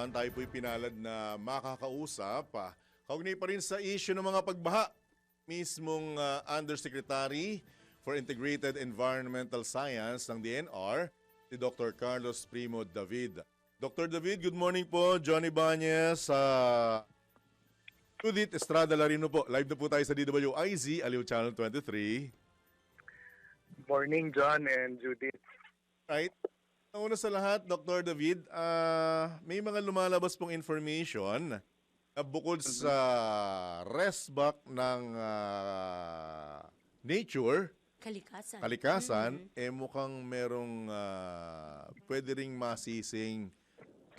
Bulacan, tayo po'y pinalad na makakausap. ah, Kaugnay pa rin sa issue ng mga pagbaha. Mismong ah, Undersecretary for Integrated Environmental Science ng DNR, si Dr. Carlos Primo David. Dr. David, good morning po. Johnny Banyes, sa Judith Estrada Larino po. Live na po tayo sa DWIZ, Aliw Channel 23. Morning, John and Judith. Right. Una sa lahat, Dr. David, ah, may mga lumalabas pong information na bukod sa restback ng ah, nature, Kalikasan. kalikasan, eh mukhang merong ah, pwede ring masising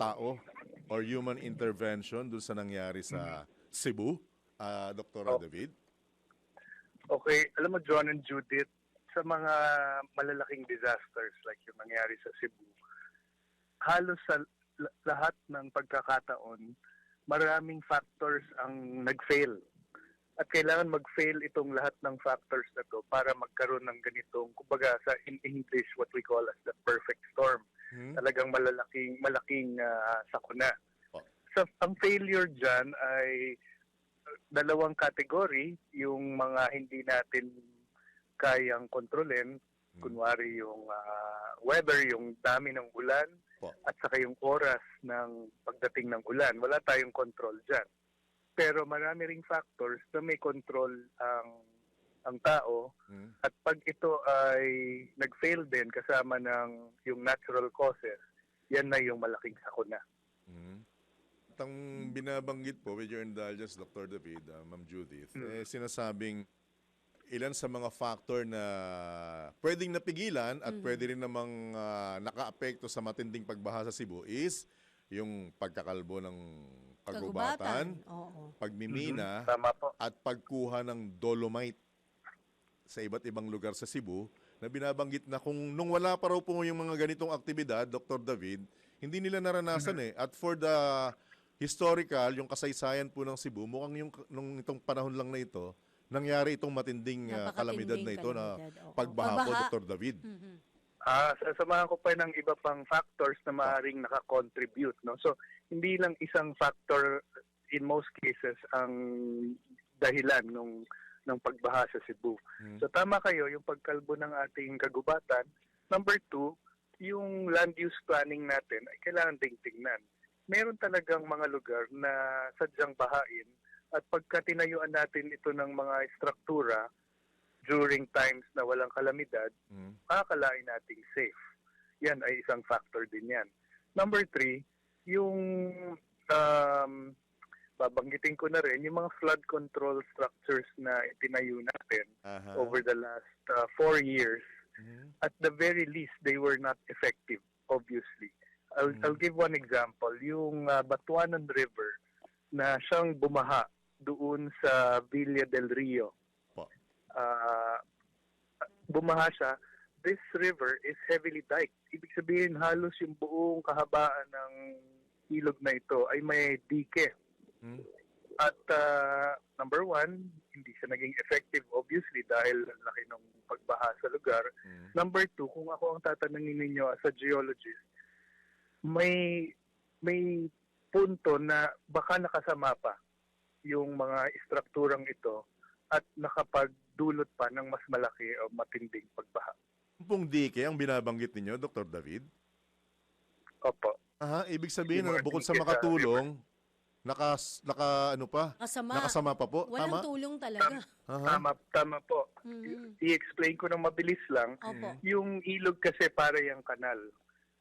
tao or human intervention dun sa nangyari sa Cebu, ah, Dr. Oh. David. Okay, alam mo, John and Judith, sa mga malalaking disasters like yung nangyari sa Cebu, halos sa lahat ng pagkakataon, maraming factors ang nag-fail. At kailangan mag-fail itong lahat ng factors na to para magkaroon ng ganitong, kumbaga sa in English, what we call as the perfect storm. Hmm? Talagang malalaking, malaking ah, sakuna. Oh. So, ang failure dyan ay uh, dalawang kategory, yung mga hindi natin kayang kontrolin, Hmm. kunwari yung ah, weather, yung dami ng ulan, Po. at saka yung oras ng pagdating ng ulan. Wala tayong control dyan. Pero marami ring factors na may control ang ang tao Hmm? at pag ito ay nag-fail din kasama ng yung natural causes, yan na yung malaking sakuna. Mm. At ang binabanggit po with your indulgence, Dr. David, uh, Ma'am Judith, eh, sinasabing ilan sa mga factor na pwedeng napigilan at pwede rin namang ah, nakaapekto sa matinding pagbaha sa Cebu is yung pagkakalbo ng kagubatan, Oo. pagmimina, po. at pagkuha ng dolomite sa iba't ibang lugar sa Cebu na binabanggit na kung nung wala pa raw po yung mga ganitong aktibidad, Dr. David, hindi nila naranasan eh. At for the historical, yung kasaysayan po ng Cebu, mukhang yung nung itong panahon lang na ito, nangyari itong matinding Napakatinding kalamidad na ito na kalamidad, oo. pagbaha po, Pabaha. Dr. David. Mhm. Ah, sasamahan ko pa ng iba pang factors na maaaring nakakontribute, no? So, hindi lang isang factor in most cases ang dahilan nung ng pagbaha sa Cebu. Hmm. So tama kayo, yung pagkalbo ng ating kagubatan. Number two, yung land use planning natin ay kailangan ding tingnan. Meron talagang mga lugar na sadyang bahain at pagka tinayuan natin ito ng mga struktura during times na walang kalamidad, Mm. makakalain nating safe. Yan ay isang factor din yan. Number three, yung um, babanggitin ko na rin, yung mga flood control structures na itinayo natin Aha. over the last uh, four years, Mhm. at the very least, they were not effective, obviously. I'll, Mm. I'll give one example. Yung uh, Batuanan River na siyang bumaha doon sa Villa del Rio. Po. Uh, bumaha siya. This river is heavily diked. Ibig sabihin halos yung buong kahabaan ng ilog na ito ay may dike. Mm. At uh, number one, hindi siya naging effective obviously dahil ang laki ng pagbaha sa lugar. Mm. Number two, kung ako ang tatanungin ninyo as a geologist, may may punto na baka nakasama pa yung mga istrukturang ito at nakapagdulot pa ng mas malaki o matinding pagbaha. Pong dike ang binabanggit ninyo, Dr. David? Opo. Aha, ibig sabihin na bukod sa makatulong, naka, naka ano pa? Kasama. Nakasama pa po? Walang Tama? tulong talaga. Aha. Tama, tama po. Mhm. I-explain ko ng mabilis lang. Opo. Yung ilog kasi para yung kanal.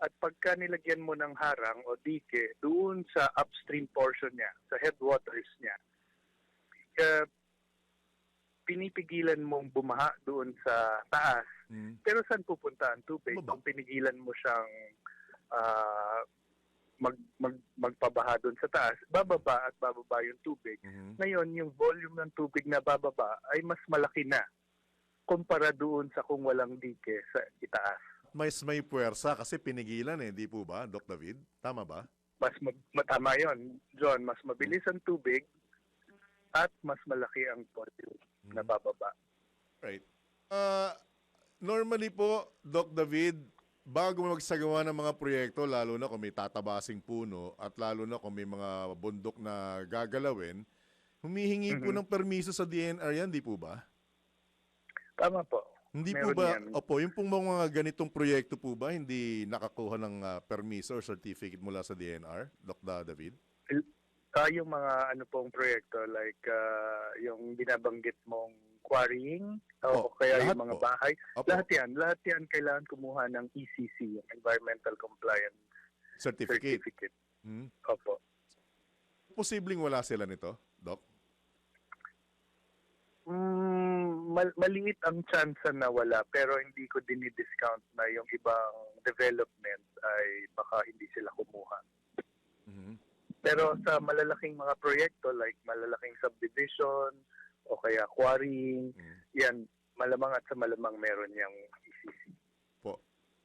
At pagka nilagyan mo ng harang o dike doon sa upstream portion niya, sa headwaters niya, pinipigilan mong bumaha doon sa taas. Mm. Pero saan pupunta ang tubig? Baba. Kung pinigilan mo siyang ah, mag, mag, magpabaha doon sa taas, bababa at bababa yung tubig. Mhm. Ngayon, yung volume ng tubig na bababa ay mas malaki na kumpara doon sa kung walang dike sa itaas. Mas may puwersa kasi pinigilan eh, di po ba, Doc David? Tama ba? Mas ma- matama yon, John. Mas mabilis ang tubig at mas malaki ang volume na bababa. Right. Ah, normally po, Doc David, bago magsagawa ng mga proyekto, lalo na kung may tatabasing puno at lalo na kung may mga bundok na gagalawin, humihingi po Mhm. ng permiso sa DNR yan, di po ba? Tama po. Hindi Meron po ba, yan. opo, yung pong mga ganitong proyekto po ba, hindi nakakuha ng ah, permiso or certificate mula sa DNR, Doc Da- David? Ah, yung mga ano pong proyekto like ah, yung binabanggit mong quarrying o Oh, kaya yung mga po. bahay. Opo, Lahat yan, lahat yan kailangan kumuha ng ECC, yung Environmental Compliance certificate. Certificate. Hmm. Opo. Posibleng wala sila nito, Doc? Mm, mal- maliit ang chance na wala pero hindi ko dinidiscount na yung ibang development ay baka hindi sila kumuha. Pero sa malalaking mga proyekto like malalaking subdivision o kaya quarrying, Mhm. yan malamang at sa malamang meron yung ECC.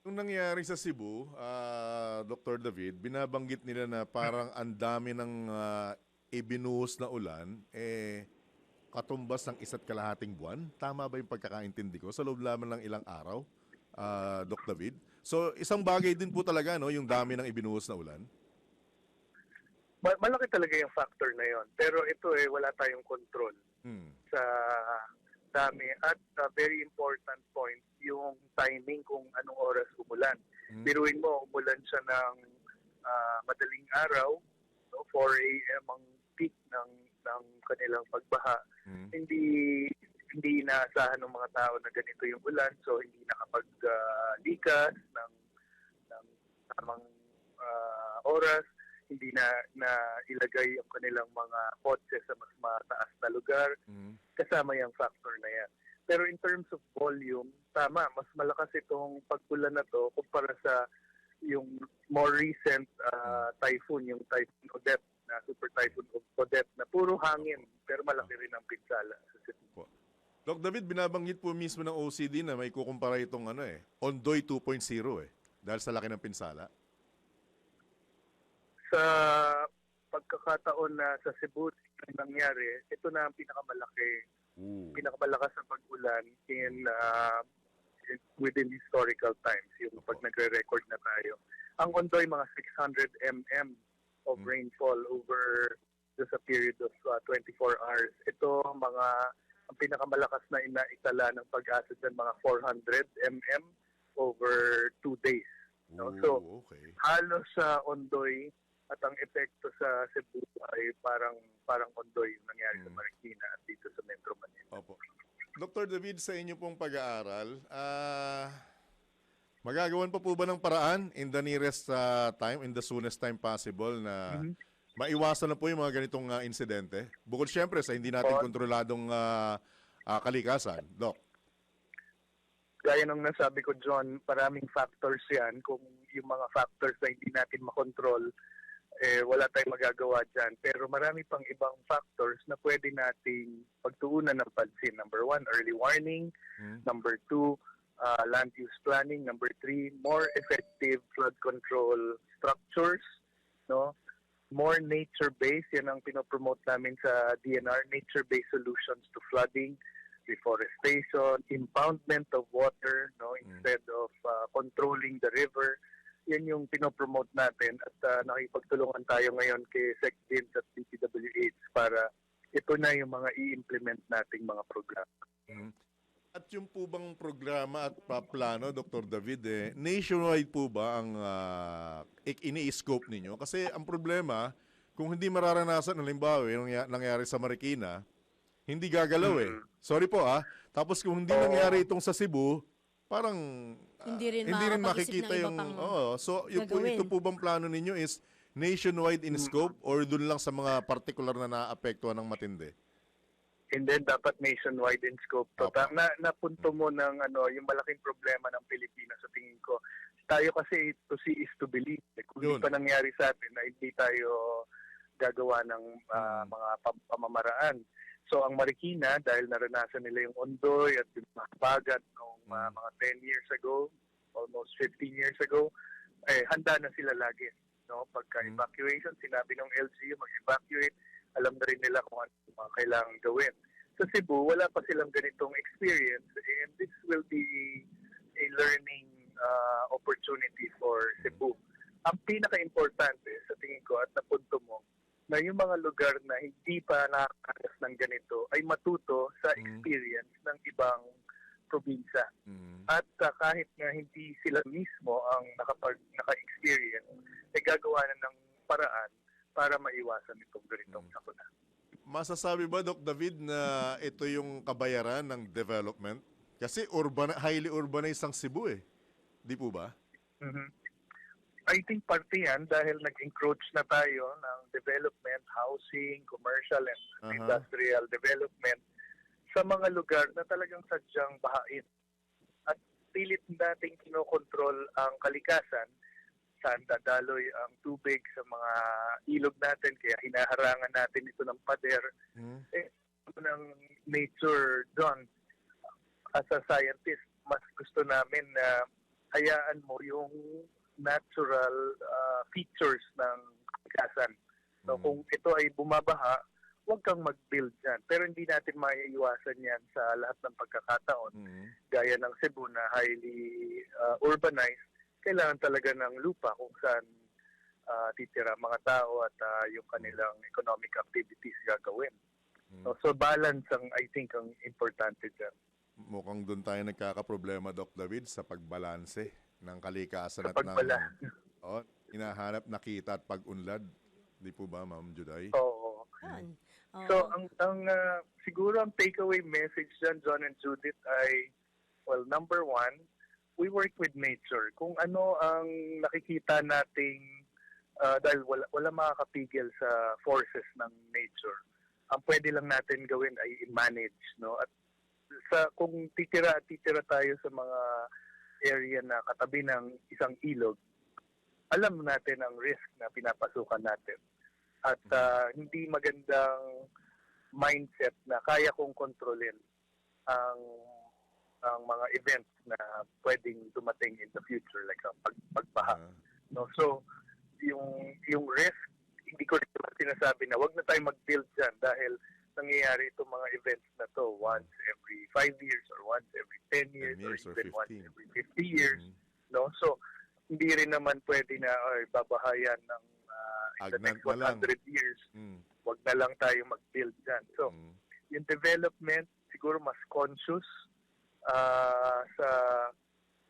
Nung nangyari sa Cebu, ah, Dr. David, binabanggit nila na parang ang dami ng ah, ibinuhos na ulan, eh, katumbas ng isa't kalahating buwan. Tama ba yung pagkakaintindi ko? Sa loob lamang ng ilang araw, ah, Doc David? So, isang bagay din po talaga, no, yung dami ng ibinuhos na ulan. Ma- malaki talaga yung factor na yon. Pero ito eh wala tayong control Hmm. sa dami at a very important point yung timing kung anong oras umulan. Hmm. Biruin mo, umulan siya ng ah, madaling araw, no, 4 a.m. ang peak ng ng kanilang pagbaha. Hmm. Hindi hindi inaasahan ng mga tao na ganito yung ulan, so hindi nakapag-likas ng ng tamang ah, oras, hindi na na ilagay ang kanilang mga kotse sa mas mataas na lugar Hmm. kasama yung factor na yan. Pero in terms of volume, tama, mas malakas itong pag-ulan na to kumpara sa yung more recent uh, typhoon, yung typhoon Odette, na super typhoon Odette, na puro hangin, pero malaki rin ang pinsala sa Cebu. Doc David, binabanggit po mismo ng OCD na may kukumpara itong ano eh, Ondoy 2.0 eh, dahil sa laki ng pinsala. Sa pagkakataon na sa Cebu ang nangyari, ito na ang pinakamalaki Ooh. pinakamalakas na pag-ulan in uh, in- within historical times, yung pag nagre-record na tayo. Ang Ondoy, mga 600 mm of Mm. rainfall over just a period of uh, 24 hours. Ito, mga ang pinakamalakas na inaitala ng pag-asa dyan, mga 400 mm over two days. No, so- Ooh, okay. Halos sa Ondoy at ang epekto sa Cebu ay parang parang Ondoy yung nangyari sa Mm. Marikina at dito sa Metro Manila. Opo. Dr. David, sa inyo pong pag-aaral, ah magagawan pa po ba ng paraan in the nearest ah, time, in the soonest time possible na Mhm. maiwasan na po yung mga ganitong ah, insidente? Bukod syempre sa hindi natin Oo. kontroladong ah, ah, kalikasan. Doc. gaya ng nasabi ko, John, maraming factors yan. Kung yung mga factors na hindi natin makontrol, eh, wala tayong magagawa dyan. Pero marami pang ibang factors na pwede nating pagtuunan ng pansin. Number one, early warning. Hmm? Number two, uh, land use planning. Number three, more effective flood control structures. No? More nature-based. Yan ang pinopromote namin sa DNR, nature-based solutions to flooding reforestation, impoundment of water, no, Mm. instead of uh, controlling the river. Yan yung pinopromote natin at uh, nakipagtulungan tayo ngayon kay SecDINS at DPWH para ito na yung mga i-implement nating mga programa. Mhm. At yung po bang programa at plano, Dr. David, eh, nationwide po ba ang ik- ini-scope ninyo? Kasi ang problema, kung hindi mararanasan, halimbawa, yung nangy- nangyari sa Marikina, hindi gagalaw eh. Sorry po ah. Tapos kung hindi nangyari itong sa Cebu, parang Hindi rin hindi rin makikita yung pang oh, so yung po, gagawin. ito po bang plano ninyo is nationwide in scope or dun lang sa mga particular na naapektuhan ng matindi? And then dapat nationwide in scope. So, Opo. na, napunto mo ng ano, yung malaking problema ng Pilipinas sa tingin ko. Tayo kasi to see is to believe. Eh, Kung Yun. hindi pa nangyari sa atin na hindi tayo gagawa ng ah, Mm. mga pam- pamamaraan. So ang Marikina, dahil naranasan nila yung Ondoy at yung mga bagat noong Mm. mga 10 years ago, almost 15 years ago, eh, handa na sila lagi. No? Pagka-evacuation, sinabi ng LGU mag-evacuate, alam na rin nila kung ano mga kailangan gawin. Sa Cebu, wala pa silang ganitong experience and this will be a learning uh, opportunity for Cebu. Ang pinaka-importante sa tingin ko at napunto mo, na yung mga lugar na hindi pa nakakakas ng ganito ay matuto sa Mm. experience ng ibang probinsya. Mm. At uh, kahit nga hindi sila mismo ang nakapag, naka-experience, ay gagawa na ng paraan para maiwasan itong ganitong Mm. sakuna. Masasabi ba, Doc David, na ito yung kabayaran ng development? Kasi urban, highly urbanized ang Cebu eh. Di po ba? Mhm. I think parte yan dahil nag-encroach na tayo ng development, housing, commercial and Aha. industrial development sa mga lugar na talagang sadyang bahain. At pilit nating kinokontrol ang kalikasan saan dadaloy ang tubig sa mga ilog natin kaya hinaharangan natin ito ng pader Mm. ng nature doon. As a scientist, mas gusto namin na hayaan mo yung natural uh, features ng kalikasan. So Mm. kung ito ay bumabaha, huwag kang mag-build dyan. Pero hindi natin maiiwasan yan sa lahat ng pagkakataon. Mm. Gaya ng Cebu na highly uh, urbanized, kailangan talaga ng lupa kung saan uh, titira mga tao at uh, yung kanilang economic activities gagawin. Mm. No, so balance ang I think ang importante dyan. Mukhang doon tayo nagkakaproblema, Doc David, sa pagbalanse ng kalikasan Sa at ng oh, hinahanap na kita at pag-unlad. Di po ba, Ma'am Juday? Oo. Yan. Oo. So ang ang uh, siguro ang takeaway message dyan, John and Judith ay well number one, we work with nature. Kung ano ang nakikita nating uh, dahil wala, wala makakapigil sa forces ng nature. Ang pwede lang natin gawin ay i-manage, no? At sa kung titira at titira tayo sa mga area na katabi ng isang ilog, alam natin ang risk na pinapasukan natin. At ah, hindi magandang mindset na kaya kong kontrolin ang ang mga events na pwedeng dumating in the future like ang pag, pagbaha. Ah, no so yung yung risk hindi ko rin sinasabi na wag na tayo mag-build dyan dahil nangyayari itong mga events na to once every 5 years or once every 10 years, 10 years or or even once 15. every 50 years mm. no so hindi rin naman pwede na ay babahayan ng ah, in the next na lang. 100 years Mm. wag na lang tayo mag-build dyan so Mm. yung development siguro mas conscious ah, sa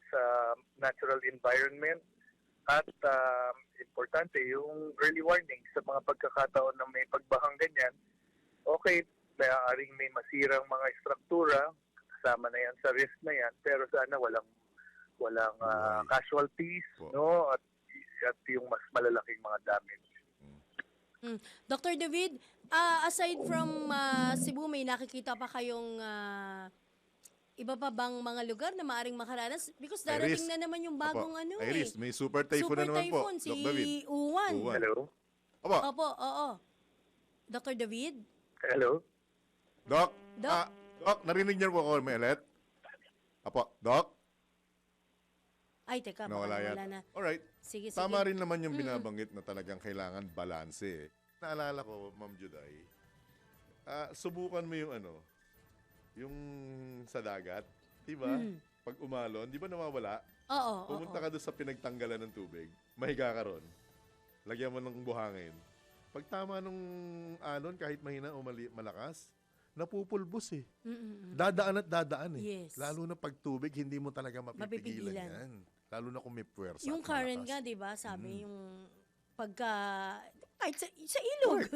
sa natural environment at um, importante yung early warning sa mga pagkakataon na may pagbahang ganyan okay maaaring may masirang mga struktura kasama na yan sa risk na yan pero sana walang walang Buhay. casualties Po. no at at yung mas malalaking mga damage Dr. David, ah, aside from ah, Cebu, may nakikita pa kayong ah, iba pa bang mga lugar na maaring makaranas? Because darating Iris. na naman yung bagong Opo. ano Iris, eh. may super typhoon na Super naman po, typhoon, si Doc David. Uwan. Uwan. hello Opo, Opo, oo. Dr. David? Hello Doc. Doc. Ah, Doc, narinig niyo po ako, Melet? Apo, Doc? Ay, teka, Nawala yan. wala na. Alright. Sige, sige. Tama rin naman yung binabanggit na talagang kailangan balanse. eh. Naalala ko, Ma'am Juday, ah, subukan mo yung ano, yung sa dagat, di ba? Mm. Pag umalon, di ba nawawala? Oo, oo. Pumunta ka doon sa pinagtanggalan ng tubig, mahiga ka ron. Lagyan mo ng buhangin. Pag tama nung alon, kahit mahina o mali, malakas, napupulbos eh. Mm-mm. Dadaan at dadaan eh. Yes. Lalo na pag tubig, hindi mo talaga mapipigilan, Mapipigilan. yan. Lalo na kung may puwersa Yung current nga, di ba? Sabi Mm. yung pagka kahit sa, sa ilog.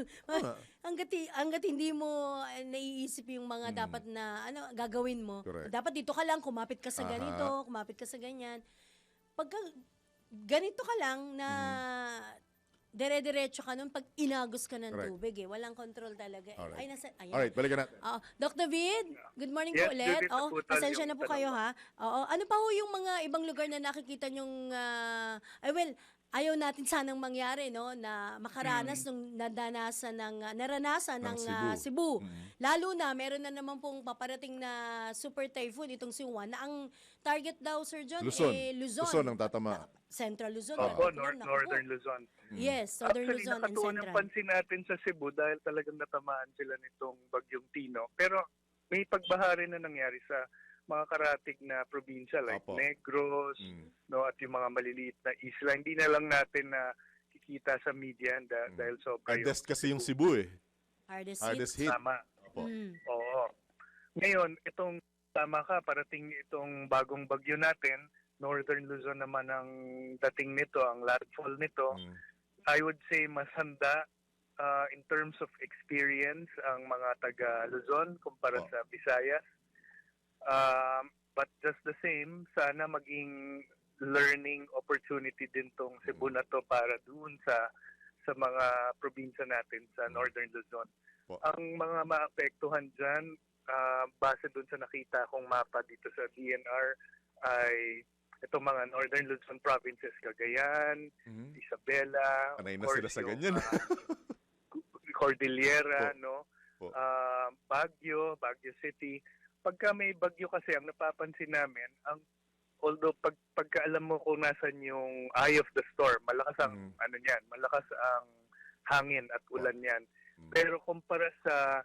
Hanggat, hanggat hindi mo eh, naiisip yung mga Mm. dapat na ano gagawin mo. Correct. Dapat dito ka lang, kumapit ka sa Aha. ganito, kumapit ka sa ganyan. Pagka ganito ka lang na dire-diretso ka nun pag inagos ka ng Mm. Correct. tubig eh. Walang control talaga. Eh. Alright. Ay, nasa, ayan. Alright, balikan natin. Oo. Doc David, good morning Yes, po ulit. Judith, Oo, pasensya yung na po kayo ha. Oo, ano pa ho yung mga ibang lugar na nakikita nyong, ah, ay well, ayaw natin sanang mangyari, no, na makaranas nung nadanasan ng, ah, naranasan Ng ng, ah, Cebu. Cebu. Mm. Lalo na, meron na naman pong paparating na super typhoon, itong si Juan, na ang target daw, Sir John, Luzon. eh, Luzon. Luzon ang tatama. Central Luzon. Opo, Naku, Nor- naku po. Northern Luzon. Yes, Southern Actually, Luzon and nakatuon ang Central. pansin natin sa Cebu dahil talagang natamaan sila nitong bagyong Tino. Pero may pagbaha rin na nangyari sa mga karatig na probinsya like Opo. Negros, Mm. no, at yung mga maliliit na isla. Hindi na lang natin na kikita sa media da- Mm. dahil sobra Hardest kasi yung Cebu eh. Hardest, Hardest hit. hit. tama. Opo. Mm. Oo. Ngayon, itong tama ka, parating itong bagong bagyo natin, Northern Luzon naman ang dating nito, ang landfall nito. Mm. I would say mas handa uh, in terms of experience ang mga taga Luzon kumpara Oh. sa Visayas. Um, but just the same, sana maging learning opportunity din tong Cebu na to para doon sa sa mga probinsya natin sa Mm. Northern Luzon. Po. Ang mga maapektuhan dyan, ah, base doon sa nakita kong mapa dito sa DNR, ay itong mga Northern Luzon provinces, Cagayan, Mhm. Isabela, Sanay of na sila sa ganyan. ah, Cordillera, Po. no? Po. Ah, Baguio, Baguio City. Pagka may bagyo kasi, ang napapansin namin, ang although pag pagka alam mo kung nasan yung eye of the storm, malakas ang Mm. ano niyan, malakas ang hangin at ulan niyan. Mm. Pero kumpara sa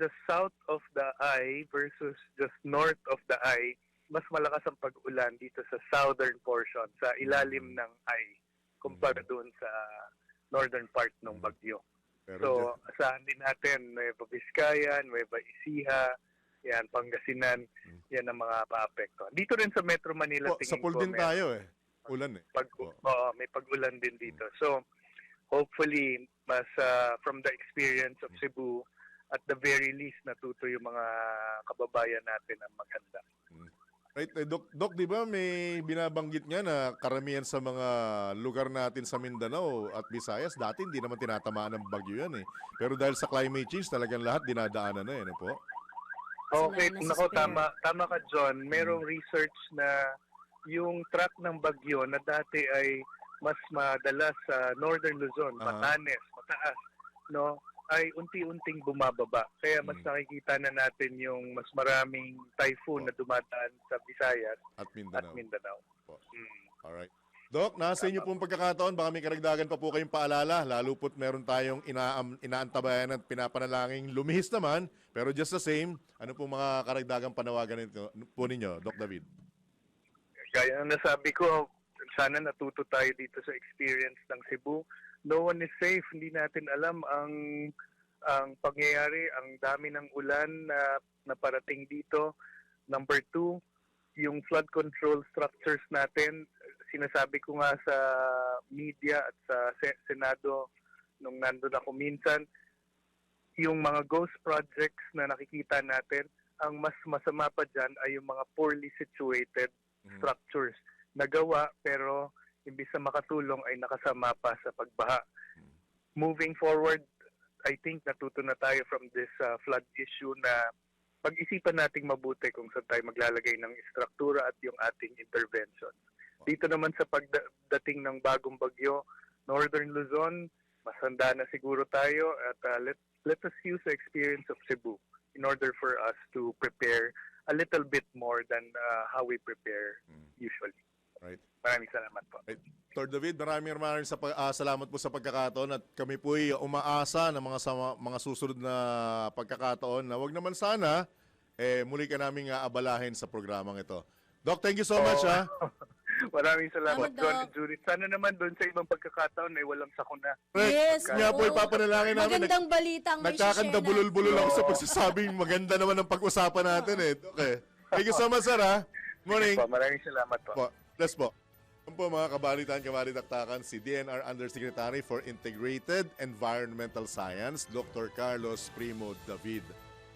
just south of the eye versus just north of the eye, mas malakas ang pag-ulan dito sa southern portion, sa ilalim Mm. ng eye, kumpara doon sa northern part ng Mm. bagyo. Pero So, dyan- asahan din natin, Nueva Vizcaya, Nueva Ecija, yan, Pangasinan, Mm. yan ang mga paapekto. Dito rin sa Metro Manila, sa tingin pool ko, din may, tayo eh. Ulan eh. pag, Po. oo, may pag-ulan din dito. So, hopefully, mas ah, from the experience of Cebu, at the very least, natuto yung mga kababayan natin ang maghanda. Right, eh, Doc, Doc, di ba may binabanggit nga na karamihan sa mga lugar natin sa Mindanao at Visayas, dati hindi naman tinatamaan ng bagyo yan eh. Pero dahil sa climate change, talagang lahat dinadaanan na yan eh po. Okay, nako tama tama ka John. Merong research na yung track ng bagyo na dati ay mas madalas sa Northern Luzon, Aha. Batanes, mataas, no? Ay unti-unting bumababa. Kaya mas Mm. nakikita na natin yung mas maraming typhoon Oh. na dumadaan sa Visayas At at Mindanao. Mindanao. Po. Mm. Alright. Doc, nasa inyo pong pagkakataon, baka may karagdagan pa po kayong paalala, lalo po't meron tayong inaam, inaantabayan at pinapanalangin lumihis naman, pero just the same, ano pong mga karagdagang panawagan nito, po ninyo, Doc David? Gaya ng nasabi ko, sana natuto tayo dito sa experience ng Cebu. No one is safe. Hindi natin alam ang ang pangyayari, ang dami ng ulan na, na parating dito. Number two, yung flood control structures natin, sinasabi ko nga sa media at sa Se- Senado nung nandun ako minsan, yung mga ghost projects na nakikita natin, ang mas masama pa dyan ay yung mga poorly situated Mhm. structures nagawa pero imbis na makatulong ay nakasama pa sa pagbaha. Moving forward, I think natuto na tayo from this uh, flood issue na pag-isipan nating mabuti kung saan tayo maglalagay ng istruktura at yung ating intervention. Dito naman sa pagdating ng bagong bagyo, Northern Luzon, mas handa na siguro tayo at uh, let, let us use the experience of Cebu in order for us to prepare a little bit more than uh, how we prepare Mm. usually. Right. Maraming salamat po. Dr. David, maraming maraming sa pag- ah, salamat po sa pagkakataon at kami po ay umaasa ng mga sama, mga susunod na pagkakataon na wag naman sana eh muli ka naming aabalahin sa programang ito. Doc, thank you so much ah. ha. Maraming salamat, John Doc. and Judith. Sana naman doon sa ibang pagkakataon ay walang sakuna. Yes, Nga po ipapanalangin namin. Magandang balita ang Nagkakanda bulol-bulol ako sa pagsasabing maganda naman ang pag-usapan natin eh. Okay. Thank you so much, sir ha. Morning. Po, maraming salamat po. Po. Bless po. Yan po mga kabalitan, kabalitaktakan, si DNR Undersecretary for Integrated Environmental Science, Dr. Carlos Primo David.